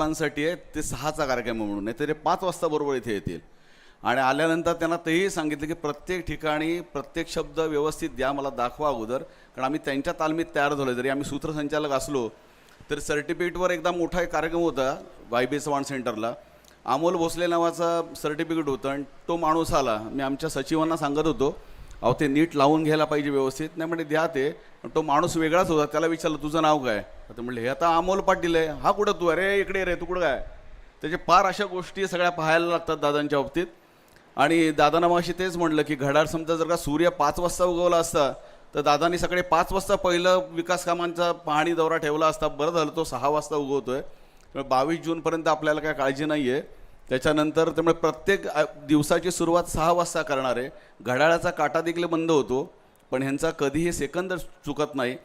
लोकांसाठी आहे ते सहाचा कार्यक्रम म्हणून. नाही तर ते पाच वाजता बरोबर इथे येतील. आणि आल्यानंतर त्यांना तेही सांगितलं की प्रत्येक ठिकाणी प्रत्येक शब्द व्यवस्थित द्या मला दाखवा अगोदर. कारण आम्ही त्यांच्या तालमीत तयार झालो जरी आम्ही सूत्रसंचालक असलो तर सर्टिफिकेटवर एकदा मोठा एक कार्यक्रम होता वाय बी सवान सेंटरला. अमोल भोसले नावाचा सर्टिफिकेट होतं आणि तो माणूस आला. मी आमच्या सचिवांना सांगत होतो अहो ते नीट लावून घ्यायला पाहिजे व्यवस्थित. नाही म्हणजे द्या ते. पण तो माणूस वेगळाच होता. त्याला विचारलं तुझं नाव काय? आता म्हणलं हे आता अमोल पाटील आहे. हा कुठं तू? अरे इकडे रे तू कुठं काय? त्याचे फार अशा गोष्टी सगळ्या पाहायला लागतात दादांच्या बाबतीत. आणि दादांना मग तेच म्हणलं की घड्याळ समजा जर का सूर्य पाच वाजता उगवला असता तर दादांनी सकाळी पाच वाजता पहिलं विकास कामांचा पाहणी दौरा ठेवला असता. बरं झालं तो सहा वाजता उगवतोय. आहे बावीस जूनपर्यंत आपल्याला काय काळजी नाही आहे त्याच्यानंतर त्यामुळे प्रत्येक दिवसाची सुरुवात सहा वाजता करणार आहे घड्याळाचा काटा देखील बंद होतो पण ह्यांचा कधीही सेकंद चुकत नाही.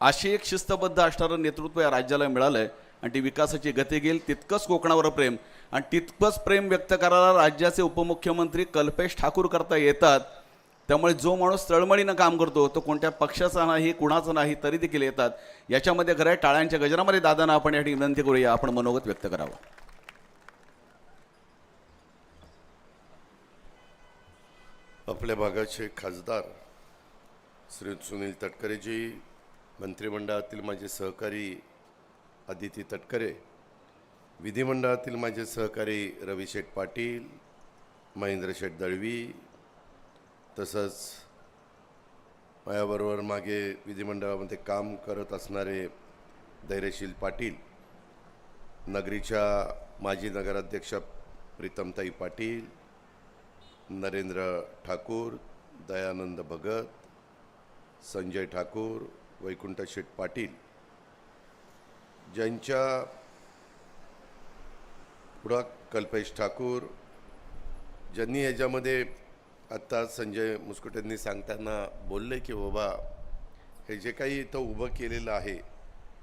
अशी एक शिस्तबद्ध असणारं नेतृत्व या राज्याला मिळालं आहे आणि ती विकासाची गती घेईल तितकंच कोकणावर प्रेम. आणि तितकंच प्रेम व्यक्त करायला राज्याचे उपमुख्यमंत्री कल्पेश ठाकूर करता येतात. त्यामुळे जो माणूस तळमळीनं काम करतो तो कोणत्या पक्षाचा नाही कुणाचा नाही तरी देखील येतात. याच्यामध्ये खरं आहे टाळ्यांच्या गजरामध्ये दादांना आपण या ठिकाणी विनंती करूया. आपण मनोगत व्यक्त करावं. आपल्या भागाचे खासदार श्री सुनील तटकरेजी मंत्रिमंडळातील माझे सहकारी आदिती तटकरे विधिमंडळातील माझे सहकारी रविशेठ पाटील महेंद्र शेठ दळवी तसंच माझ्याबरोबर मागे विधिमंडळामध्ये काम करत असणारे धैर्यशील पाटील नगरीच्या माजी नगराध्यक्षा प्रीतमताई पाटील नरेंद्र ठाकूर दयानंद भगत संजय ठाकूर वैकुंठ शेठ पाटील ज्यांच्या पुढं कल्पेश ठाकूर ज्यांनी याच्यामध्ये आत्ता संजय मुस्कुटेंनी सांगताना बोलले की बाबा हे जे काही इथं उभं केलेलं आहे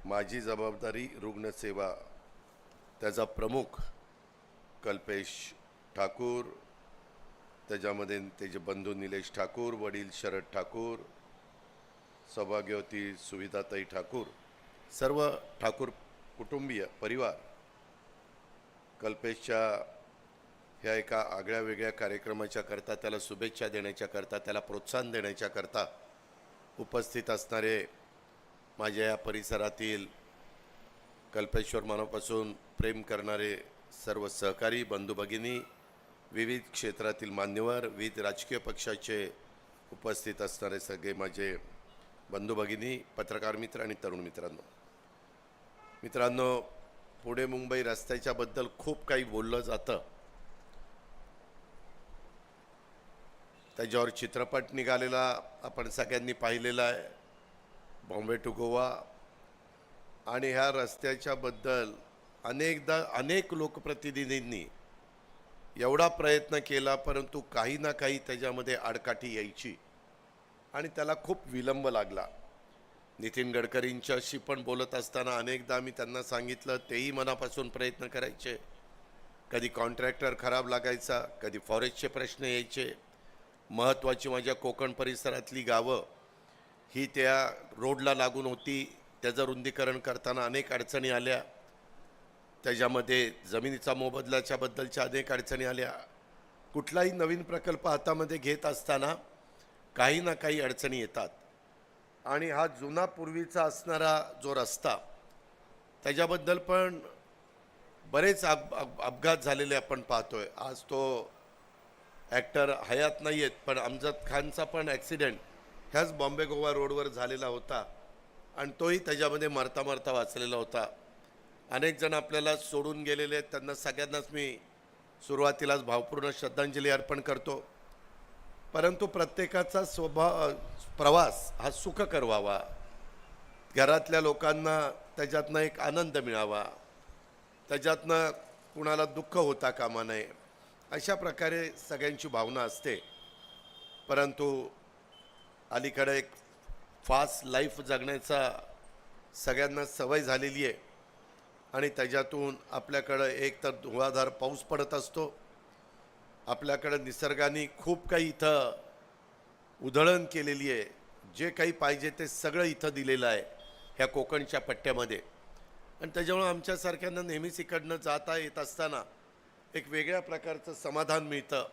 माझी जबाबदारी रुग्णसेवा त्याचा प्रमुख कल्पेश ठाकूर त्याच्यामध्ये त्याचे बंधू निलेश ठाकूर वडील शरद ठाकूर सौभाग्यवती सुविधाताई ठाकूर सर्व ठाकूर कुटुंबीय परिवार कल्पेशच्या ह्या एका आगळ्या वेगळ्या कार्यक्रमाच्या करता त्याला शुभेच्छा देण्याच्या करता त्याला प्रोत्साहन देण्याच्या करता उपस्थित असणारे माझ्या या परिसरातील कल्पेश्वर मनापासून प्रेम करणारे सर्व सहकारी बंधू भगिनी विविध क्षेत्रातील मान्यवर विविध राजकीय पक्षाचे उपस्थित असणारे सगळे माझे बंधू भगिनी पत्रकार मित्र आणि तरुण मित्रांनो. मित्रांनो पुणे मुंबई रस्त्याच्याबद्दल खूप काही बोललं जातं. त्याच्यावर चित्रपट निघालेला आपण सगळ्यांनी पाहिलेला आहे. बॉम्बे टू गोवा. आणि ह्या रस्त्याच्याबद्दल अनेकदा अनेक लोकप्रतिनिधींनी एवढा प्रयत्न केला परंतु काही ना काही त्याच्यामध्ये आडकाठी यायची. आणि त्याला खूप विलंब लागला. नितीन गडकरींच्याशी पण बोलत असताना अनेकदा मी त्यांना सांगितलं तेही मनापासून प्रयत्न करायचे. कधी कॉन्ट्रॅक्टर खराब लागायचा कधी फॉरेस्टचे प्रश्न यायचे. महत्त्वाची माझ्या कोकण परिसरातली गावं ही त्या रोडला लागून होती. त्याचं रुंदीकरण करताना अनेक अडचणी आल्या. त्याच्यामध्ये जमिनीचा मोबदल्याच्याबद्दलच्या अनेक अडचणी आल्या. कुठलाही नवीन प्रकल्प हातामध्ये घेत असताना काही ना काही अडचणी येतात. आणि हा जुना पूर्वीचा असणारा जो रस्ता त्याच्याबद्दल पण बरेच अप- अपघात झालेले आपण पाहतोय. आज तो ॲक्टर हयात नाही आहेत पण अमजद खानचा पण ॲक्सिडेंट ह्याच बॉम्बे गोवा रोडवर झालेला होता. आणि तोही त्याच्यामध्ये मरता मरता वाचलेला होता. अनेक जण आपल्याला सोडून गेलेले आहेत. त्यांना सगळ्यांनाच मी सुरुवातीलाच भावपूर्ण श्रद्धांजली अर्पण करतो. परंतु प्रत्येकाचा स्वभाव प्रवास हा सुखकर व्हावा. घरातल्या लोकांना त्याच्यातनं एक आनंद मिळावा. त्याच्यातनं कुणाला दुःख होता कामा नये. अशा प्रकारे सगळ्यांची भावना असते. परंतु अलीकडे एक फास्ट लाईफ जगण्याचा सगळ्यांना सवय झालेली आहे. आणि त्याच्यातून आपल्याकडं एक तर धुवाधार पाऊस पडत असतो. आपल्याकडं निसर्गाने खूप काही इथं उधळण केलेली आहे. जे काही पाहिजे ते सगळं इथं दिलेलं आहे ह्या कोकणच्या पट्ट्यामध्ये. आणि त्याच्यामुळं आमच्यासारख्यांना नेहमीच इकडनं जाता येत असताना एक वेगळ्या प्रकारचं समाधान मिळतं.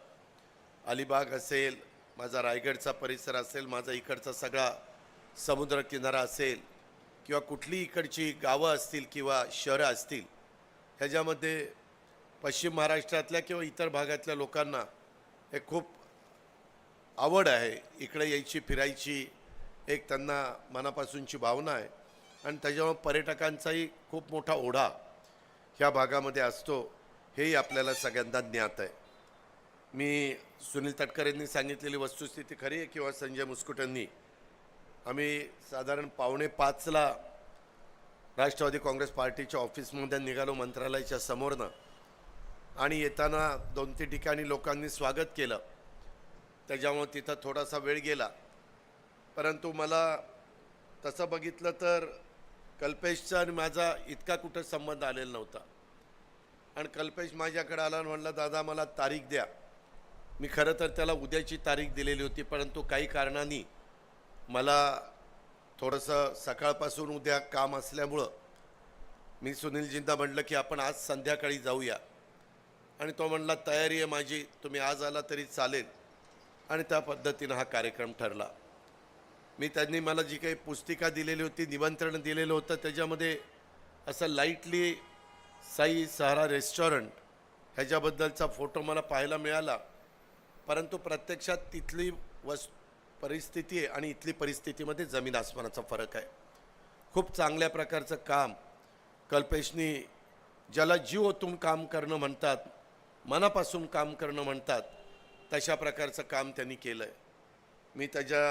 अलिबाग असेल माझा रायगडचा परिसर असेल माझा इकडचा सगळा समुद्रकिनारा असेल किंवा कुठली इकडची गावं असतील किंवा शहरं असतील ह्याच्यामध्ये पश्चिम महाराष्ट्रातल्या किंवा इतर भागातल्या लोकांना हे खूप आवड आहे. इकडे यायची फिरायची एक त्यांना मनापासूनची भावना आहे. आणि त्याच्यामुळे पर्यटकांचाही खूप मोठा ओढा ह्या भागामध्ये असतो हेही आपल्याला सगळ्यांना ज्ञात आहे. मी सुनील तटकरेंनी सांगितलेली वस्तुस्थिती खरी आहे किंवा संजय मुस्कुटांनी आम्ही साधारण पावणे पाचला राष्ट्रवादी काँग्रेस पार्टीच्या ऑफिसमध्ये निघालो मंत्रालयाच्या समोरनं. आणि येताना दोन तीन ठिकाणी लोकांनी स्वागत केलं. त्याच्यामुळं तिथं थोडासा वेळ गेला. परंतु मला तसं बघितलं तर कल्पेशचा आणि माझा इतका कुठं संबंध आलेला नव्हता. आणि कल्पेश माझ्याकडे आला आणि म्हणला दादा मला तारीख द्या. मी खरं तर त्याला उद्याची तारीख दिलेली होती परंतु काही कारणांनी मला थोडंसं सकाळपासून उद्या काम असल्यामुळं मी सुनीलजींना म्हटलं की आपण आज संध्याकाळी जाऊया. आणि तो म्हणला तयारी आहे माझी तुम्ही आज आला तरी चालेल. आणि त्या पद्धतीनं हा कार्यक्रम ठरला. मी त्यांनी मला जी काही पुस्तिका दिलेली होती निमंत्रण दिलेलं होतं त्याच्यामध्ये असं लाईटली साई सहारा रेस्टॉरंट ह्याच्याबद्दलचा फोटो मला पाहायला मिळाला. परंतु प्रत्यक्षात तिथली वस्तू परिस्थिती आहे आणि इथली परिस्थितीमध्ये जमीन आसमानाचा फरक आहे. खूप चांगल्या प्रकारचं काम कल्पेशनी ज्याला जीव ओतून काम करणं म्हणतात मनापासून काम करणं म्हणतात तशा प्रकारचं काम त्यांनी केलं आहे मी त्याच्या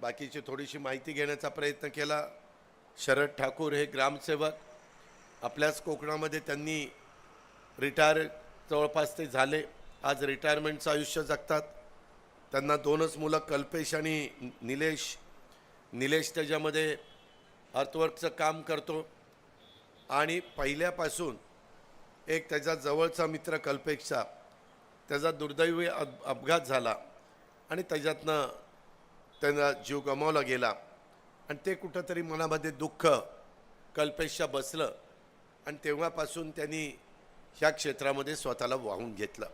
बाकीची थोडीशी माहिती घेण्याचा प्रयत्न केला. शरद ठाकूर हे ग्रामसेवक आपल्याच कोकणामध्ये त्यांनी रिटायर जवळपास ते झाले. आज रिटायरमेंटचं आयुष्य जगतात. त्यांना दोनच मुलं कल्पेश आणि निलेश. निलेश त्याच्यामध्ये अर्थवर्कचं काम करतो. आणि पहिल्यापासून एक त्याचा जवळचा मित्र कल्पेशचा. त्याचा दुर्दैवी अप अपघात झाला. आणि त्याच्यातनं त्यांना जीव गमावला गेला. आणि ते कुठंतरी मनामध्ये दुःख कल्पेशच्या बसलं. आणि तेव्हापासून त्यांनी ह्या क्षेत्रामध्ये स्वतःला वाहून घेतलं.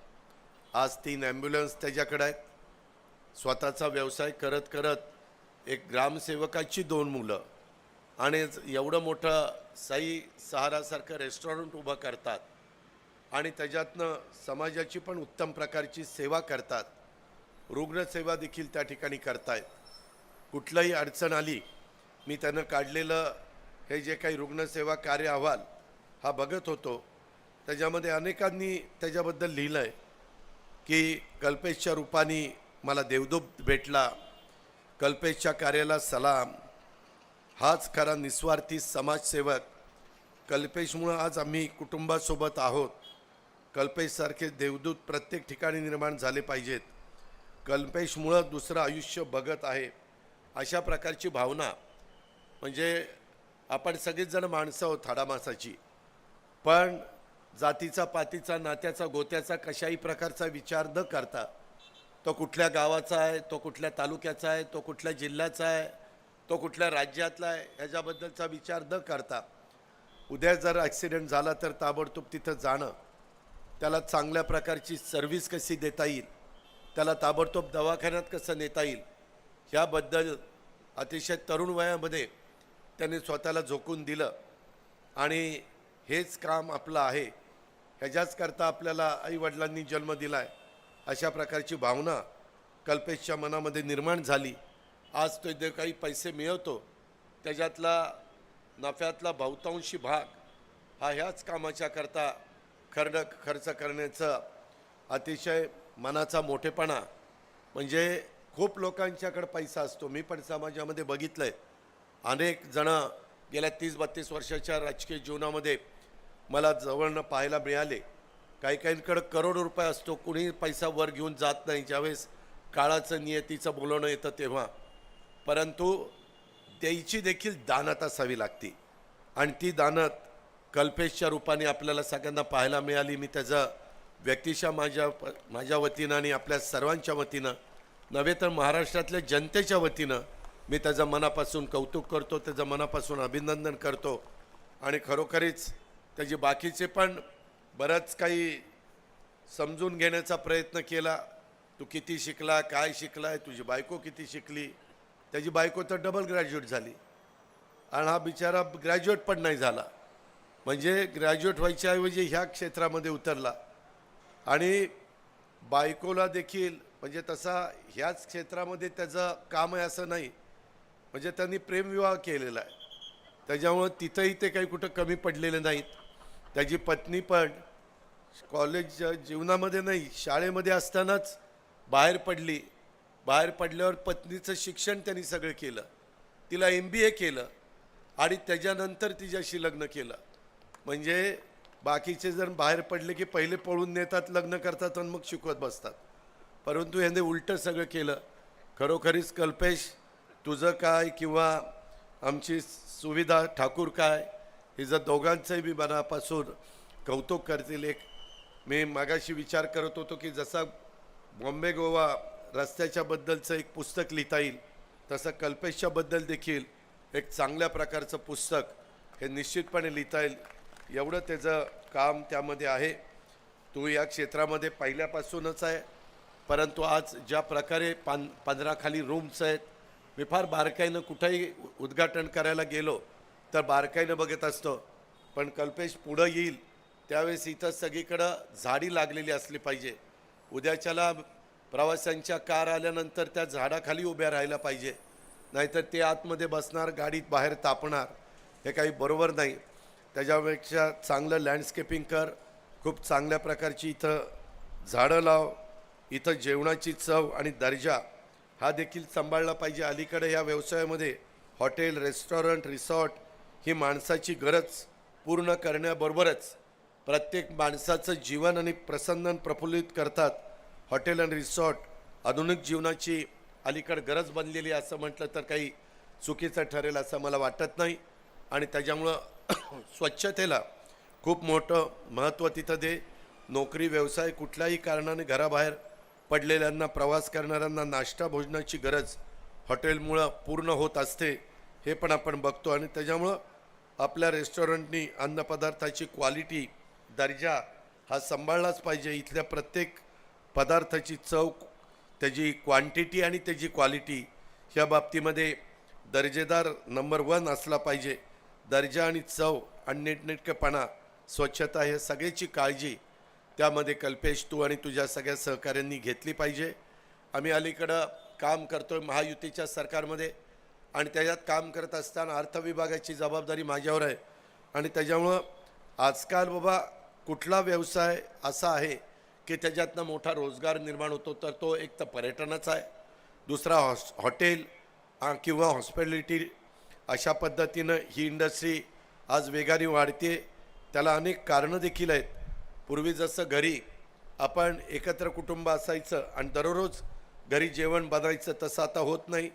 आज तीन ॲम्ब्युलन्स त्याच्याकडे आहेत. स्वतःचा व्यवसाय करत करत एक ग्रामसेवकाची दोन मुलं आणि एवढं मोठं साई सहारासारखं रेस्टॉरंट उभं करतात आणि त्याच्यातनं समाजाची पण उत्तम प्रकारची सेवा करतात. रुग्णसेवा देखील त्या ठिकाणी करतायत. कुठलाही अडचण आली मी त्यानं काढलेलं हे जे काही रुग्णसेवा कार्य अहवाल हा बघत होतो. त्याच्यामध्ये अनेकांनी त्याच्याबद्दल लिहिलं आहे की कल्पेशच्या रूपाने मला देवदूत भेटला. कल्पेशच्या कार्याला सलाम. हाच खरा निस्वार्थी समाजसेवक. कल्पेशमुळं आज आम्ही कुटुंबासोबत आहोत. कल्पेशसारखे देवदूत प्रत्येक ठिकाणी निर्माण झाले पाहिजेत. कल्पेशमुळं दुसरं आयुष्य बघत आहे अशा प्रकारची भावना. म्हणजे आपण सगळीचजण माणसं आहोत थाडामासाची. पण जातीचा पातीचा नात्याचा गोत्याचा कशाही प्रकारचा विचार न करता तो कुठल्या गावाचा आहे तो कुठल्या तालुक्याचा आहे तो कुठल्या जिल्ह्याचा आहे तो कुठल्या राज्यातला आहे ह्याच्याबद्दलचा विचार न करता उद्या जर ॲक्सिडेंट झाला तर ताबडतोब तिथं जाणं. त्याला चांगल्या प्रकारची सर्व्हिस कशी देता येईल? त्याला ताबडतोब दवाखान्यात कसं नेता येईल? ह्याबद्दल अतिशय तरुण वयामध्ये त्यांनी स्वतःला झोकून दिलं. आणि हेच काम आपलं आहे. ह्याच्याच करता आपल्याला आईवडिलांनी जन्म दिला आहे अशा प्रकारची भावना कल्पेशच्या मनामध्ये निर्माण झाली. आज तो जे काही पैसे मिळवतो. त्याच्यातला नफ्यातला बहुतांशी भाग हा ह्याच कामाच्या करता खर्ड खर्च करण्याचं अतिशय मनाचा मोठेपणा. म्हणजे खूप लोकांच्याकडे पैसा असतो. मी पण समाजामध्ये बघितलं आहे अनेक जणं गेल्या तीस बत्तीस वर्षाच्या राजकीय जीवनामध्ये मला जवळनं पाहायला मिळाले. काही काहींकडं करोडो रुपये असतो. कुणी पैसा वर घेऊन जात नाही. ज्यावेळेस काळाचं नियतीचं बोलवणं येतं तेव्हा. परंतु द्यायची देखील दानत असावी लागते. आणि ती दानत कल्पेशच्या रूपाने आपल्याला सगळ्यांना पाहायला मिळाली. मी त्याचं व्यक्तिशा माझ्या माझ्या वतीनं आणि आपल्या सर्वांच्या वतीनं नव्हे तर महाराष्ट्रातल्या जनतेच्या वतीनं मी त्याचं मनापासून कौतुक करतो त्याचं मनापासून अभिनंदन करतो. आणि खरोखरीच त्याचे बाकीचे पण बरंच काही समजून घेण्याचा प्रयत्न केला. तू किती शिकला काय शिकलाय तुझी बायको किती शिकली? त्याची बायको तर डबल ग्रॅज्युएट झाली. आणि हा बिचारा ग्रॅज्युएट पण नाही झाला. म्हणजे ग्रॅज्युएट व्हायच्या ऐवजी ह्या क्षेत्रामध्ये उतरला. आणि बायकोला देखील म्हणजे तसा ह्याच क्षेत्रामध्ये त्याचं काम आहे असं नाही. म्हणजे त्यांनी प्रेमविवाह केलेला आहे. त्याच्यामुळं तिथंही ते काही कुठं कमी पडलेले नाहीत. त्याची पत्नी पण कॉलेज जीवनामध्ये नाही शाळेमध्ये असतानाच बाहेर पडली. बाहेर पडल्यावर पत्नीचं शिक्षण त्यांनी सगळं केलं. तिला एम बी ए केलं आणि त्याच्यानंतर तिच्याशी लग्न केलं. म्हणजे बाकीचे जर बाहेर पडले की पहिले पळून नेतात लग्न करतात आणि मग शिकवत बसतात. परंतु ह्याने उलटं सगळं केलं. खरोखरीच कल्पेश तुझं काय किंवा आमची सुविधा ठाकूर काय? हिचं दोघांचंही मी मनापासून कौतुक करतील. एक मी मागाशी विचार करत होतो की जसा बॉम्बे गोवा रस्त्याच्याबद्दलचं एक पुस्तक लिहिता येईल तसं कल्पेशच्याबद्दल देखील एक चांगल्या प्रकारचं पुस्तक हे निश्चितपणे लिहिता येईल. एवढं त्याचं काम त्यामध्ये आहे. तू या क्षेत्रामध्ये पहिल्यापासूनच आहे. परंतु आज ज्या प्रकारे पान पंधराखाली रूम्स आहेत मी फार बारकाईनं कुठंही उद्घाटन करायला गेलो तर बारकाईनं बघत असतो. पण कल्पेश पुढं येईल त्यावेळेस इथं सगळीकडं झाडी लागलेली असली पाहिजे. उद्याच्याला प्रवाशांच्या कार आल्यानंतर त्या झाडाखाली उभ्या राहायला पाहिजे. नाहीतर ते आतमध्ये बसणार गाडीत बाहेर तापणार हे काही बरोबर नाही. त्याच्यापेक्षा चांगलं लँडस्केपिंग कर खूप चांगल्या प्रकारची इथं झाडं लाव इथं जेवणाची चव आणि दर्जा हा देखील सांभाळला पाहिजे. अलीकडे या व्यवसायामध्ये हॉटेल रेस्टॉरंट रिसॉर्ट ही माणसाची गरज पूर्ण करण्याबरोबरच प्रत्येक माणसाचं जीवन आणि प्रसन्न प्रफुल्लित करतात. हॉटेल आणि रिसॉर्ट आधुनिक जीवनाची अलीकड गरज बनलेली असं म्हटलं तर काही चुकीचं ठरेल असं मला वाटत नाही. आणि त्याच्यामुळं स्वच्छतेला खूप मोठं महत्त्व तिथं दे. नोकरी व्यवसाय कुठल्याही कारणाने घराबाहेर पडलेल्यांना प्रवास करणाऱ्यांना नाश्ता भोजनाची गरज हॉटेलमुळं पूर्ण होत असते हे पण आपण बघतो. आणि त्याच्यामुळं आपल्या रेस्टॉरंटनी अन्नपदार्थाची क्वालिटी दर्जा हा सांभाळलाच पाहिजे. इथल्या प्रत्येक पदार्थाची चव त्याची क्वांटिटी आणि त्याची क्वालिटी ह्या बाबतीमध्ये दर्जेदार नंबर वन असला पाहिजे. दर्जा आणि चव आणि नीटनेटकेपणा स्वच्छता हे सगळ्याची काळजी त्यामध्ये कल्पेश तू आणि तुझ्या सगळ्या सहकाऱ्यांनी घेतली पाहिजे. आम्ही अलीकडं काम करतोय महायुतीच्या सरकारमध्ये. आणि त्याच्यात काम करत असताना अर्थविभागाची जबाबदारी माझ्यावर आहे. आणि त्याच्यामुळं आजकाल बाबा कुठला व्यवसाय असा आहे की त्याच्यातनं मोठा रोजगार निर्माण होतो तर तो एक तर पर्यटनाचा आहे दुसरा हॉस हॉटेल किंवा हॉस्पिटॅलिटी अशा पद्धतीनं ही इंडस्ट्री आज वेगाने वाढते. त्याला अनेक कारणं देखील आहेत. पूर्वी जसं घरी आपण एकत्र कुटुंब असायचं आणि दररोज घरी जेवण बनायचं तसं आता होत नाही.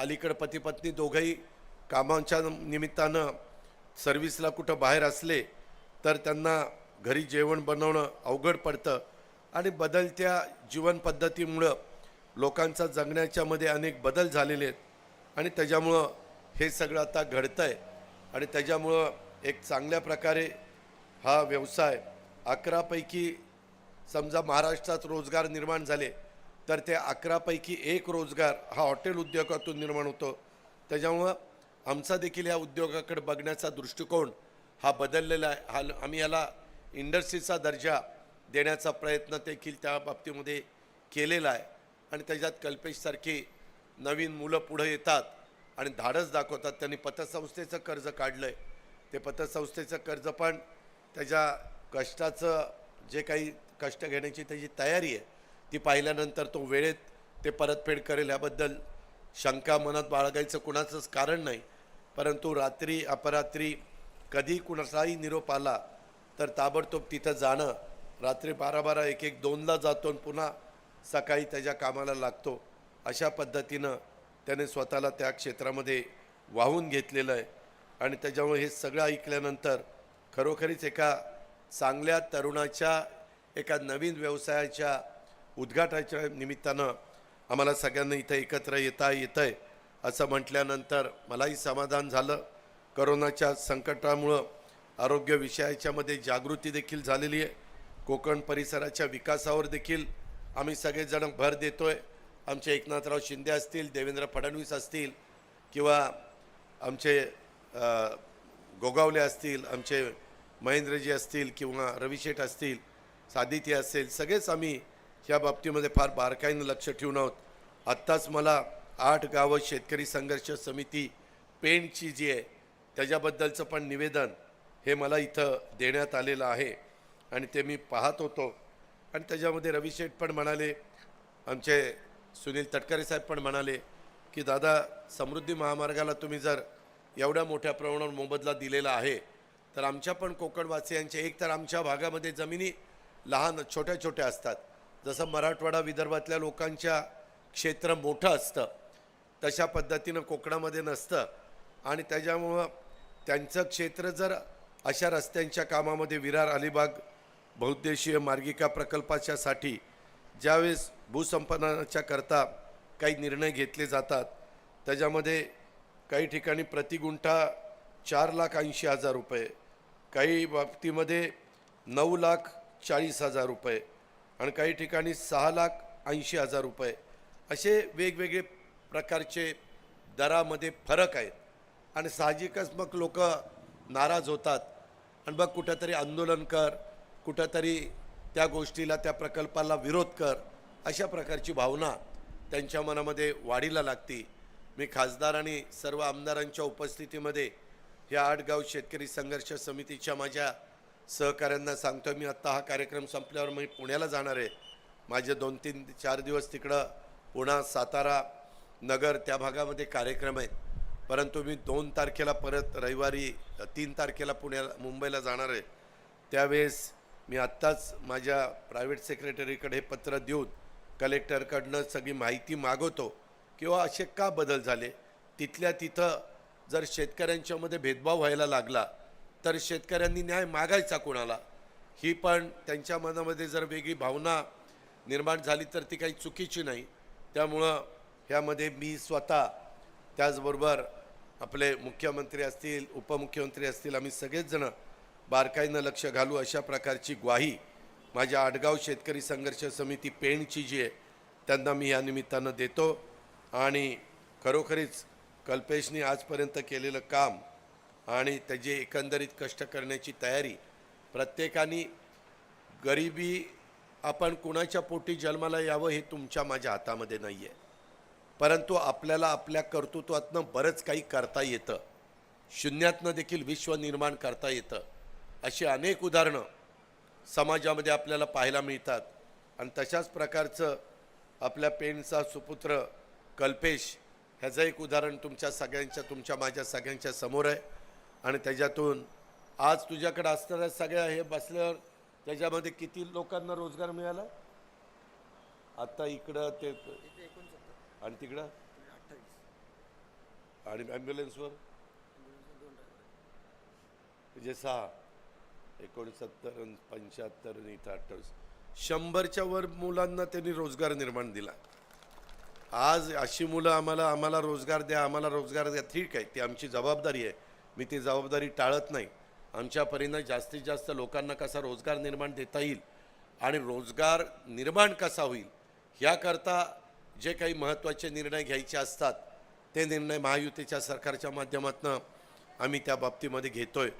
अलीकडं पती पत्नी दोघंही कामांच्या निमित्तानं सर्विसला कुठं बाहेर असले तर त्यांना घरी जेवण बनवणं अवघड पडतं. आणि बदलत्या जीवनपद्धतीमुळं लोकांचा जगण्याच्यामध्ये अनेक बदल झालेले आहेत. आणि त्याच्यामुळं हे सगळं आता घडतं आहे आणि त्याच्यामुळं एक चांगल्या प्रकारे हा व्यवसाय अकरापैकी समजा महाराष्ट्रात रोजगार निर्माण झाले तर ते अकरापैकी एक रोजगार हा हॉटेल उद्योगातून निर्माण होतो. त्याच्यामुळं आमचा देखील या उद्योगाकडे बघण्याचा दृष्टिकोन हा बदललेला आहे. हा आम्ही याला इंडस्ट्रीचा दर्जा देण्याचा प्रयत्न देखील त्या बाबतीमध्ये केलेला आहे. आणि त्याच्यात कल्पेशसारखी नवीन मुलं पुढं येतात आणि धाडस दाखवतात. त्यांनी पतसंस्थेचं कर्ज काढलं आहे ते पतसंस्थेचं कर्ज पण त्याच्या कष्टाचं जे काही कष्ट घेण्याची त्याची तयारी आहे ती पाहिल्यानंतर तो वेळेत ते परतफेड करेल याबद्दल शंका मनात बाळगायचं कुणाचंच कारण नाही. परंतु रात्री अपरात्री कधी कुणाचाही निरोप आला तर ताबडतोब तिथं जाणं. रात्री बारा बारा एक एक दोनला जातो आणि पुन्हा सकाळी त्याच्या कामाला लागतो. अशा पद्धतीनं त्याने स्वतःला त्या क्षेत्रामध्ये वाहून घेतलेलं आहे. आणि त्याच्यामुळे हे सगळं ऐकल्यानंतर खरोखरीच एका चांगल्या तरुणाच्या एका नवीन व्यवसायाच्या उद्घाटाच्या निमित्तानं आम्हाला सगळ्यांना इथं एकत्र येता येतं आहे असं म्हटल्यानंतर मलाही समाधान झालं. करोनाच्या संकटामुळं आरोग्य विषयाच्यामध्ये जागृती देखील झालेली आहे. कोकण परिसराच्या विकासावर देखील आम्ही सगळेजण भर देतो आहे आमचे एकनाथराव शिंदे असतील देवेंद्र फडणवीस असतील किंवा आमचे गोगावले असतील आमचे महेंद्रजी असतील किंवा रविशेठ असतील सादिती असेल सगळेच आम्ही ह्या बाबतीमध्ये फार बारकाईनं लक्ष ठेवून आहोत. आत्ताच मला आठ गावं शेतकरी संघर्ष समिती पेंटची जी आहे त्याच्याबद्दलचं पण निवेदन हे मला इथं देण्यात आलेलं आहे आणि ते मी पाहत होतो. आणि त्याच्यामध्ये रवी शेठ पण म्हणाले आमचे सुनील तटकरे साहेब पण म्हणाले की दादा समृद्धी महामार्गाला तुम्ही जर एवढ्या मोठ्या प्रमाणावर मोबदला दिलेला आहे तर आमच्या पण कोकणवासियांच्या एक तर आमच्या भागामध्ये जमिनी लहान छोट्या छोट्या असतात. जसं मराठवाडा विदर्भातल्या लोकांच्या क्षेत्र मोठं असतं तशा पद्धतीनं कोकणामध्ये नसतं. आणि त्याच्यामुळं त्यांचं क्षेत्र जर अशा रस्त्यांच्या कामामध्ये विरार अलिबाग बहुद्देशीय मार्गिका प्रकल्पाच्यासाठी ज्यावेळेस भूसंपादनाच्या करता काही निर्णय घेतले जातात त्याच्यामध्ये काही ठिकाणी प्रतिगुंठा चार लाख ऐंशी हजार रुपये काही बाबतीमध्ये नऊ लाख चाळीस हजार रुपये आणि काही ठिकाणी सहा लाख ऐंशी हजार रुपये असे वेगवेगळे प्रकारचे दरामध्ये फरक आहेत. आणि साहजिकच मग लोक नाराज होतात. आणि मग कुठंतरी आंदोलन कर कुठंतरी त्या गोष्टीला त्या प्रकल्पाला विरोध कर अशा प्रकारची भावना त्यांच्या मनामध्ये वाढीला लागती. मी खासदार आणि सर्व आमदारांच्या उपस्थितीमध्ये या आडगाव शेतकरी संघर्ष समितीच्या माझ्या सहकाऱ्यांना सांगतो मी आत्ता हा कार्यक्रम संपल्यावर मी पुण्याला जाणार आहे. माझे दोन तीन चार दिवस तिकडं पुणा सातारा नगर त्या भागामध्ये कार्यक्रम आहेत. परंतु मी दोन तारखेला परत रविवारी तीन तारखेला पुण्याला मुंबईला जाणार आहे. त्यावेळेस मी आत्ताच माझ्या प्रायव्हेट सेक्रेटरीकडे हे पत्र देऊन कलेक्टरकडनं सगळी माहिती मागवतो किंवा असे का बदल झाले? तिथल्या तिथं जर शेतकऱ्यांच्यामध्ये भेदभाव व्हायला लागला तर शेतकऱ्यांनी न्याय मागायचा कोणाला? ही पण त्यांच्या मनामध्ये जर वेगळी भावना निर्माण झाली तर ती काही चुकीची नाही. त्यामुळं ह्यामध्ये मी स्वतः त्याचबरोबर आपले मुख्यमंत्री असतील उपमुख्यमंत्री असतील आम्ही सगळेचजणं बारकाईनं लक्ष घालू अशा प्रकारची ग्वाही माझ्या आडगाव शेतकरी संघर्ष समिती पेणची जी आहे त्यांना मी या निमित्तानं देतो. आणि खरोखरीच कल्पेशनी आजपर्यंत केलेलं काम आणि त्याची एकंदरीत कष्ट करण्याची तयारी. प्रत्येकाने गरिबी आपण कुणाच्या पोटी जन्माला यावं हे तुमच्या माझ्या हातामध्ये नाही आहे परंतु आपल्याला आपल्या कर्तृत्वातनं बरंच काही करता येतं. शून्यातनं देखील विश्व निर्माण करता येतं. अशी अनेक उदाहरणं समाजामध्ये आपल्याला पाहायला मिळतात. आणि तशाच प्रकारचं आपल्या पेणचा सुपुत्र कल्पेश ह्याचं एक उदाहरण तुमच्या सगळ्यांच्या तुमच्या माझ्या सगळ्यांच्या समोर आहे. आणि त्याच्यातून आज तुझ्याकडे असणाऱ्या सगळ्या हे बसल्यावर त्याच्यामध्ये किती लोकांना रोजगार मिळाला? आता इकडं ते आणि तिकडं? आणि ॲम्ब्युलन्सवर? म्हणजे सहा. एकोणसत्तर पंच्याहत्तर आणि इथं अठ्ठावीस. शंभरच्या वर मुलांना त्यांनी रोजगार निर्माण दिला. आज अशी मुलं आम्हाला आम्हाला रोजगार द्या आम्हाला रोजगार द्या. ठीक आहे ती आमची जबाबदारी आहे. मी ती जबाबदारी टाळत नाही. आमच्या जास्तीत जास्त लोकांना कसा रोजगार निर्माण देता येईल आणि रोजगार निर्माण कसा होईल ह्याकरता जे काही महत्त्वाचे निर्णय घ्यायचे असतात ते निर्णय महायुतीच्या सरकारच्या माध्यमातून आम्ही त्या बाबतीमध्ये घेतो आहे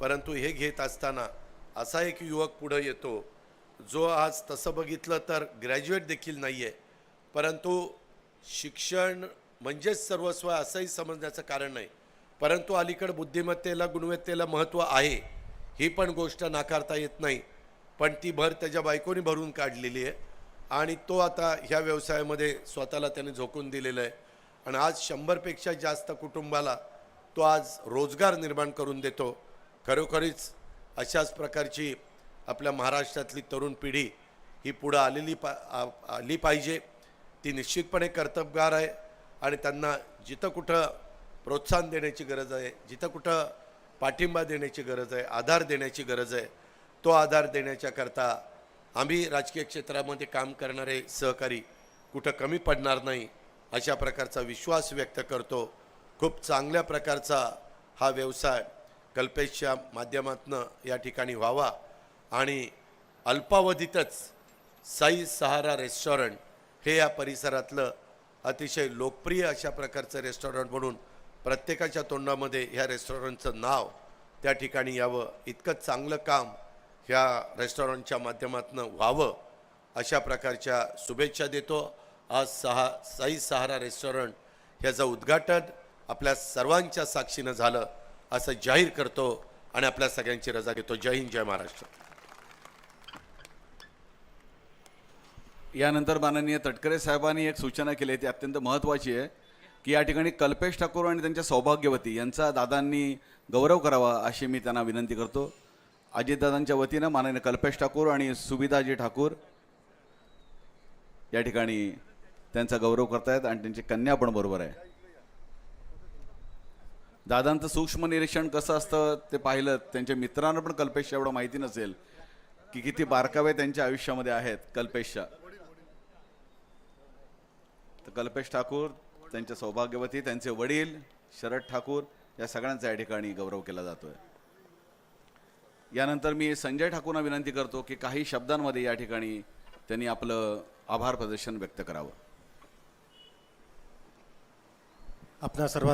परंतु हे घेत असताना असा एक युवक पुढं येतो जो आज तसं बघितलं तर ग्रॅज्युएट देखील नाही आहे परंतु शिक्षण म्हणजेच सर्वस्व असंही समजण्याचं कारण नाही. परंतु अलीकडं बुद्धिमत्तेला गुणवत्तेला महत्त्व आहे ही पण गोष्ट नाकारता येत नाही. पण ती भर त्याच्या बायकोनी भरून काढलेली आहे. आणि तो आता ह्या व्यवसायामध्ये स्वतःला त्याने झोकून दिलेलं आहे. आणि आज शंभरपेक्षा जास्त कुटुंबाला तो आज रोजगार निर्माण करून देतो. खरोखरीच अशाच प्रकारची आपल्या महाराष्ट्रातली तरुण पिढी ही पुढं आलेली पा आ- आली पाहिजे. ती निश्चितपणे कर्तबगार आहे. आणि त्यांना जिथं कुठं प्रोत्साहन देण्याची गरज आहे. जिथं कुठं पाठिंबा देण्याची गरज आहे आधार देण्याची गरज आहे तो आधार देण्याच्याकरता आम्ही राजकीय क्षेत्रामध्ये काम करणारे सहकारी कुठं कमी पडणार नाही अशा प्रकारचा विश्वास व्यक्त करतो. खूप चांगल्या प्रकारचा हा व्यवसाय कल्पेशच्या माध्यमातनं या ठिकाणी व्हावा आणि अल्पावधीतच साई सहारा रेस्टॉरंट हे या परिसरातलं अतिशय लोकप्रिय अशा प्रकारचं रेस्टॉरंट म्हणून प्रत्येकाच्या तोंडामध्ये ह्या रेस्टॉरंटचं नाव त्या ठिकाणी यावं इतकं चांगलं काम ह्या रेस्टॉरंटच्या माध्यमातून व्हावं अशा प्रकारच्या शुभेच्छा देतो. आज सहा साई सहारा रेस्टॉरंट ह्याचं उद्घाटन आपल्या सर्वांच्या साक्षीनं झालं असं जाहीर करतो आणि आपल्या सगळ्यांची रजा घेतो. जय हिंद जय महाराष्ट्र. यानंतर माननीय तटकरे साहेबांनी एक सूचना केली आहे ती अत्यंत महत्त्वाची आहे. की या ठिकाणी कल्पेश ठाकूर आणि त्यांच्या सौभाग्यवती यांचा दादांनी गौरव करावा अशी मी त्यांना विनंती करतो. अजितदादांच्या वतीनं माननीय कल्पेश ठाकूर आणि सुविधाजी ठाकूर या ठिकाणी त्यांचा गौरव करतायत आणि त्यांची कन्या पण बरोबर आहे. दादांचं सूक्ष्म निरीक्षण कसं असतं ते पाहिलं त्यांच्या मित्रांना पण कल्पेश एवढं माहिती नसेल की किती बारकावे त्यांच्या आयुष्यामध्ये आहेत कल्पेशच्या. तर कल्पेश ठाकूर त्यांच्या सौभाग्यवती त्यांचे वडील शरद ठाकूर या सगळ्यांचा या ठिकाणी गौरव केला जातोय. यानंतर मी संजय ठाकूरना विनंती करतो की काही शब्दांमध्ये या ठिकाणी त्यांनी आपलं आभार प्रदर्शन व्यक्त करावं. आपल्या सर्वांचं